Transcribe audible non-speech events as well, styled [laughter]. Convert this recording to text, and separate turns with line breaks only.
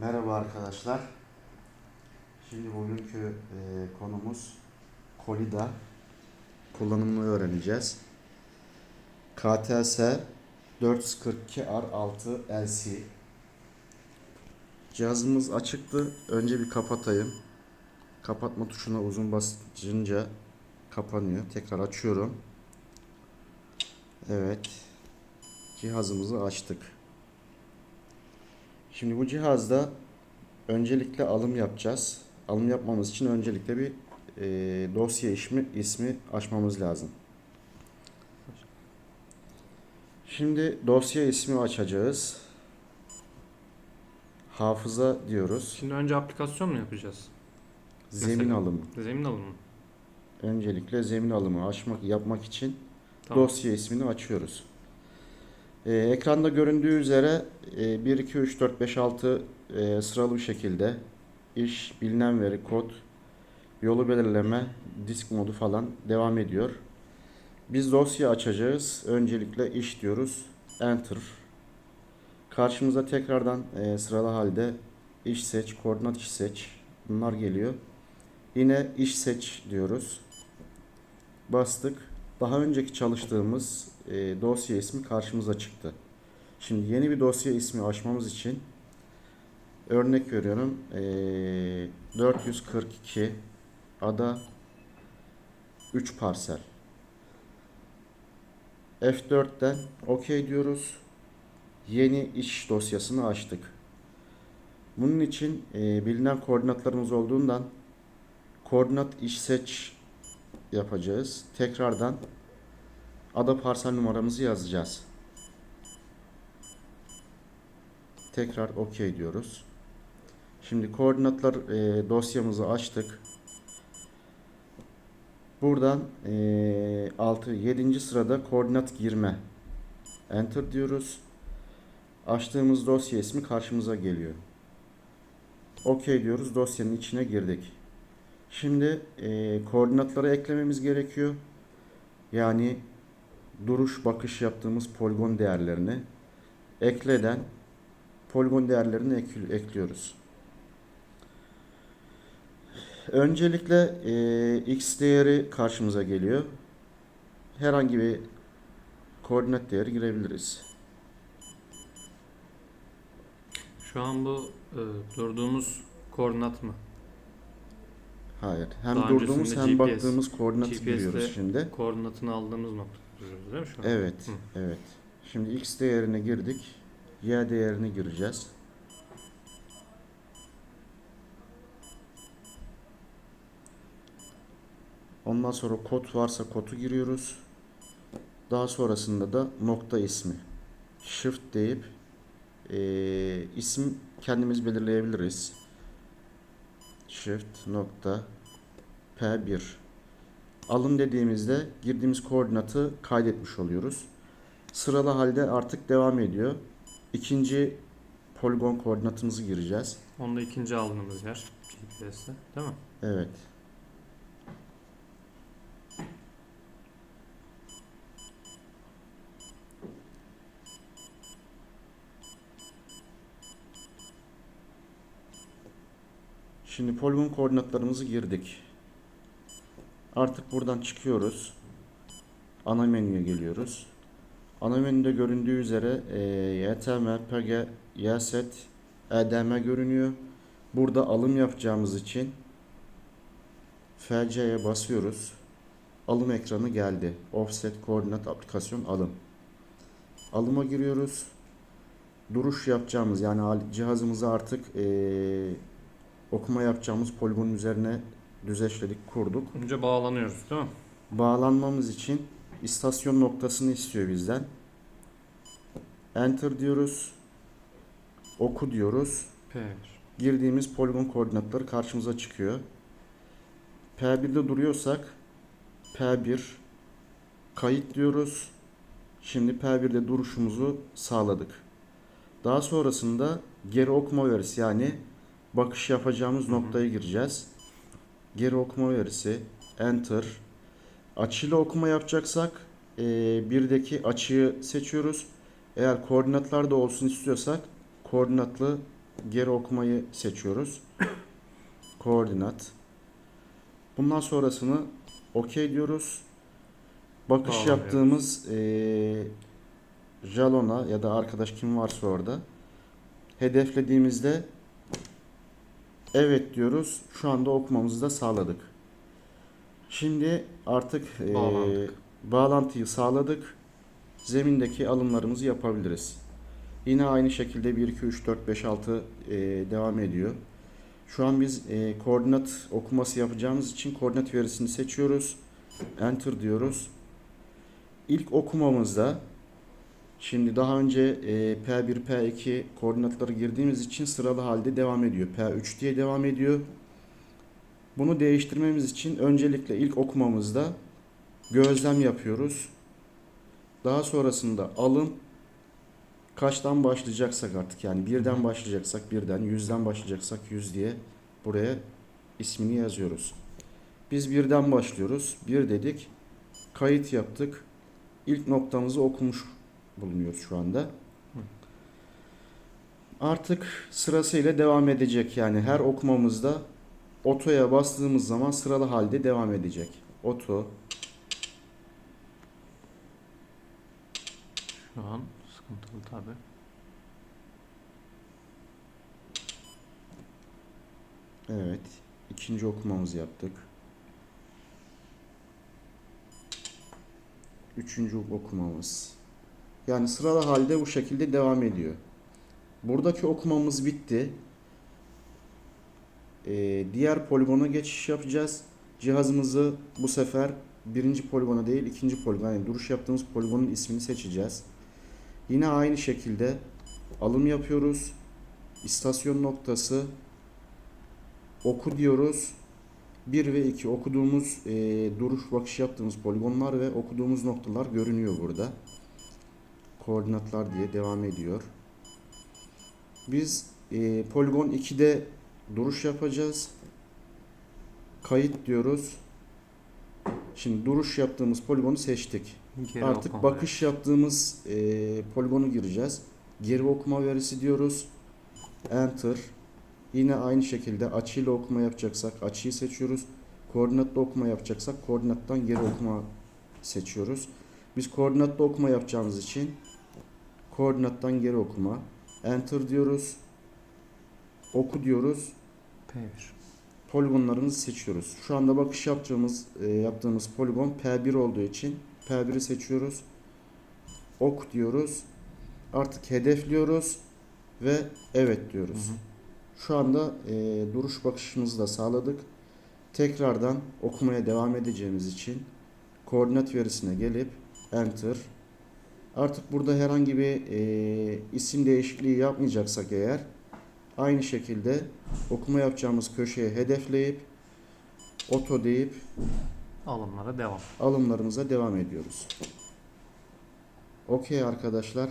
Merhaba arkadaşlar. Şimdi bugünkü e, konumuz Kolida kullanımını öğreneceğiz. KTS 442R6 LC Cihazımız açıktı. Önce bir kapatayım. Kapatma tuşuna uzun basınca kapanıyor. Tekrar açıyorum. Evet. Cihazımızı açtık. Şimdi bu cihazda öncelikle alım yapacağız. Alım yapmamız için öncelikle bir e, dosya ismi, ismi açmamız lazım. Şimdi dosya ismi açacağız. Hafıza diyoruz.
Şimdi önce aplikasyon mu yapacağız?
Zemin
Mesela-
alımı.
Zemin alımı.
Öncelikle zemin alımı açmak yapmak için
Tamam.
dosya ismini açıyoruz. Ee, ekranda göründüğü üzere e, 1, 2, 3, 4, 5, 6 e, sıralı bir şekilde iş, bilinen veri, kod, yolu belirleme, disk modu falan devam ediyor. Biz dosya açacağız. Öncelikle iş diyoruz. Enter. Karşımıza tekrardan e, sıralı halde iş seç, koordinat iş seç. Bunlar geliyor. Yine iş seç diyoruz. Bastık. Daha önceki çalıştığımız e, dosya ismi karşımıza çıktı. Şimdi yeni bir dosya ismi açmamız için örnek veriyorum. E, 442 ada 3 parsel. F4'ten OK diyoruz. Yeni iş dosyasını açtık. Bunun için e, bilinen koordinatlarımız olduğundan koordinat iş seç yapacağız. Tekrardan ada parsel numaramızı yazacağız. Tekrar OK diyoruz. Şimdi koordinatlar e, dosyamızı açtık. Buradan e, 6 7. sırada koordinat girme. Enter diyoruz. Açtığımız dosya ismi karşımıza geliyor. OK diyoruz. Dosyanın içine girdik. Şimdi e, koordinatları eklememiz gerekiyor. Yani duruş bakış yaptığımız poligon değerlerini ekleden poligon değerlerini ek- ekliyoruz. Öncelikle e, x değeri karşımıza geliyor. Herhangi bir koordinat değeri girebiliriz.
Şu an bu e, durduğumuz koordinat mı?
Hayır. Hem
Daha
durduğumuz hem
GPS
baktığımız koordinatı
GPS'te
giriyoruz şimdi.
Koordinatını aldığımız nokta duruyoruz değil mi şu an?
Evet,
Hı.
evet. Şimdi x değerine girdik. Y değerini gireceğiz. Ondan sonra kod varsa kodu giriyoruz. Daha sonrasında da nokta ismi. Shift deyip eee, isim kendimiz belirleyebiliriz. Shift nokta P1 alın dediğimizde girdiğimiz koordinatı kaydetmiş oluyoruz. Sıralı halde artık devam ediyor. İkinci poligon koordinatımızı gireceğiz.
Onda ikinci aldığımız yer GPS'te değil mi?
Evet. Şimdi poligon koordinatlarımızı girdik. Artık buradan çıkıyoruz. Ana menüye geliyoruz. Ana menüde göründüğü üzere e, YTM, PG, YSET, EDM görünüyor. Burada alım yapacağımız için FC'ye basıyoruz. Alım ekranı geldi. Offset koordinat aplikasyon alım. Alıma giriyoruz. Duruş yapacağımız yani cihazımızı artık eee, okuma yapacağımız poligonun üzerine düzeşledik, kurduk.
Önce bağlanıyoruz değil mi?
Bağlanmamız için istasyon noktasını istiyor bizden. Enter diyoruz. Oku diyoruz.
P1.
girdiğimiz poligon koordinatları karşımıza çıkıyor. P1'de duruyorsak P1 kayıt diyoruz. Şimdi P1'de duruşumuzu sağladık. Daha sonrasında geri okuma verisi yani bakış yapacağımız
Hı hı.
noktaya gireceğiz. Geri okuma verisi enter. Açıyla okuma yapacaksak e, birdeki açıyı seçiyoruz. Eğer koordinatlarda olsun istiyorsak koordinatlı geri okumayı seçiyoruz. [coughs] Koordinat. Bundan sonrasını OK diyoruz. Bakış
Bağlanıyoruz.
yaptığımız eee jalona ya da arkadaş kim varsa orada hedeflediğimizde evet diyoruz. Şu anda okumamızı da sağladık. Şimdi artık
Bağlandık.
bağlantıyı sağladık. Zemindeki alımlarımızı yapabiliriz. Yine aynı şekilde 1, 2, 3, 4, 5, 6 eee, devam ediyor. Şu an biz eee, koordinat okuması yapacağımız için koordinat verisini seçiyoruz. Enter diyoruz. İlk okumamızda şimdi daha önce eee, P1, P2 koordinatları girdiğimiz için sıralı halde devam ediyor. P3 diye devam ediyor. Bunu değiştirmemiz için öncelikle ilk okumamızda gözlem yapıyoruz. Daha sonrasında alım kaçtan başlayacaksak artık yani birden başlayacaksak birden, yüzden başlayacaksak yüz diye buraya ismini yazıyoruz. Biz birden başlıyoruz. Bir dedik. Kayıt yaptık. İlk noktamızı okumuş bulunuyoruz şu anda. Artık sırasıyla devam edecek. Yani her okumamızda otoya bastığımız zaman sıralı halde devam edecek. Oto,
Şu an sıkıntılı tabi.
Evet. ikinci okumamızı yaptık. Üçüncü okumamız. Yani sıralı halde bu şekilde devam ediyor. Buradaki okumamız bitti. Ee, diğer poligona geçiş yapacağız. Cihazımızı bu sefer birinci poligona değil ikinci poligona yani duruş yaptığımız poligonun ismini seçeceğiz. Yine aynı şekilde alım yapıyoruz. İstasyon noktası oku diyoruz. 1 ve 2 okuduğumuz e, duruş bakış yaptığımız poligonlar ve okuduğumuz noktalar görünüyor burada. Koordinatlar diye devam ediyor. Biz e, poligon 2'de duruş yapacağız. Kayıt diyoruz. Şimdi duruş yaptığımız poligonu seçtik.
Geri
Artık bakış yaptığımız e, poligonu gireceğiz. Geri okuma verisi diyoruz. Enter. Yine aynı şekilde açıyla okuma yapacaksak açıyı seçiyoruz. Koordinatla okuma yapacaksak koordinattan geri okuma seçiyoruz. Biz koordinatla okuma yapacağımız için koordinattan geri okuma. Enter diyoruz. Oku diyoruz.
P1.
Poligonlarımızı seçiyoruz. Şu anda bakış yaptığımız e, yaptığımız poligon P1 olduğu için P1'i seçiyoruz. Ok diyoruz. Artık hedefliyoruz ve evet diyoruz.
Hı hı.
Şu anda e, duruş bakışımızı da sağladık. Tekrardan okumaya devam edeceğimiz için koordinat verisine gelip enter. Artık burada herhangi bir e, isim değişikliği yapmayacaksak eğer aynı şekilde okuma yapacağımız köşeye hedefleyip oto deyip
Alımlara devam.
alımlarımıza devam ediyoruz. Okey arkadaşlar.